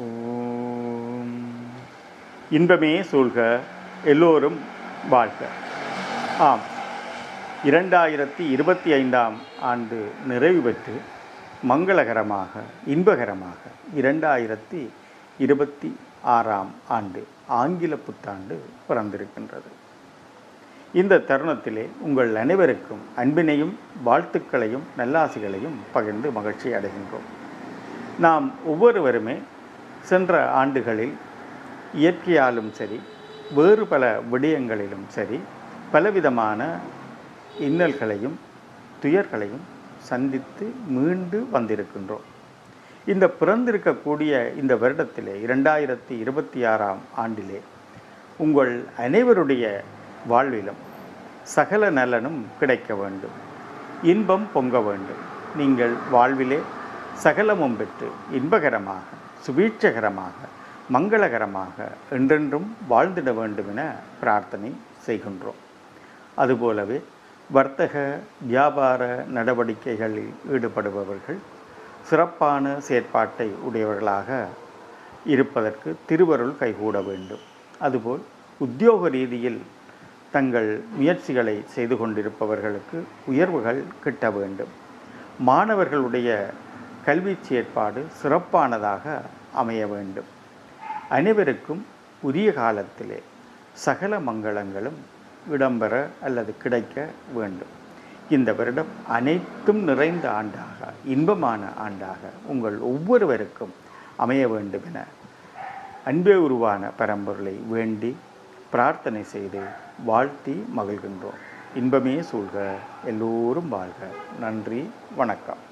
ஓம். இன்பமே சூழ்க எல்லோரும் வாழ்க. ஆம். இரண்டாயிரத்தி இருபத்தி ஐந்தாம் ஆண்டு நிறைவு பெற்று மங்களகரமாக இன்பகரமாக இரண்டாயிரத்தி இருபத்தி ஆறாம் ஆண்டு ஆங்கில புத்தாண்டு பிறந்திருக்கின்றது. இந்த தருணத்திலே உங்கள் அனைவருக்கும் அன்பினையும் வாழ்த்துக்களையும் நல்லாசிகளையும் பகிர்ந்து மகிழ்ச்சி அடைகின்றோம். நாம் ஒவ்வொருவருமே சென்ற ஆண்டுகளில் இயற்கையாலும் சரி வேறு பல விடயங்களிலும் சரி பலவிதமான இன்னல்களையும் துயர்களையும் சந்தித்து மீண்டு வந்திருக்கின்றோம். இந்த பிறந்திருக்கக்கூடிய இந்த வருடத்திலே இரண்டாயிரத்தி இருபத்தி ஆறாம் ஆண்டிலே உங்கள் அனைவருடைய வாழ்விலும் சகல நலனும் கிடைக்க வேண்டும். இன்பம் பொங்க வேண்டும். நீங்கள் வாழ்விலே சகலமும் பெற்று இன்பகரமாக சுவீட்சகரமாக மங்களகரமாக என்றென்றும் வாழ்ந்திட வேண்டும் என பிரார்த்தனை செய்கின்றோம். அதுபோலவே வர்த்தக வியாபார நடவடிக்கைகளில் ஈடுபடுபவர்கள் சிறப்பான செயற்பாட்டை உடையவர்களாக இருப்பதற்கு திருவருள் கைகூட வேண்டும். அதுபோல் உத்தியோக ரீதியில் தங்கள் முயற்சிகளை செய்து கொண்டிருப்பவர்களுக்கு உயர்வுகள் கிட்ட வேண்டும். மாணவர்களுடைய கல்வி செயற்பாடு சிறப்பானதாக அமைய வேண்டும். அனைவருக்கும் உரிய காலத்திலே சகல மங்களங்களும் இடம்பெற அல்லது கிடைக்க வேண்டும். இந்த வருடம் அனைத்தும் நிறைந்த ஆண்டாக இன்பமான ஆண்டாக உங்கள் ஒவ்வொருவருக்கும் அமைய வேண்டும் என அன்பே உருவான பரம்பொருளை வேண்டி பிரார்த்தனை செய்து வாழ்த்தி மகிழ்கின்றோம். இன்பமே சூழ்க எல்லோரும் வாழ்க. நன்றி வணக்கம்.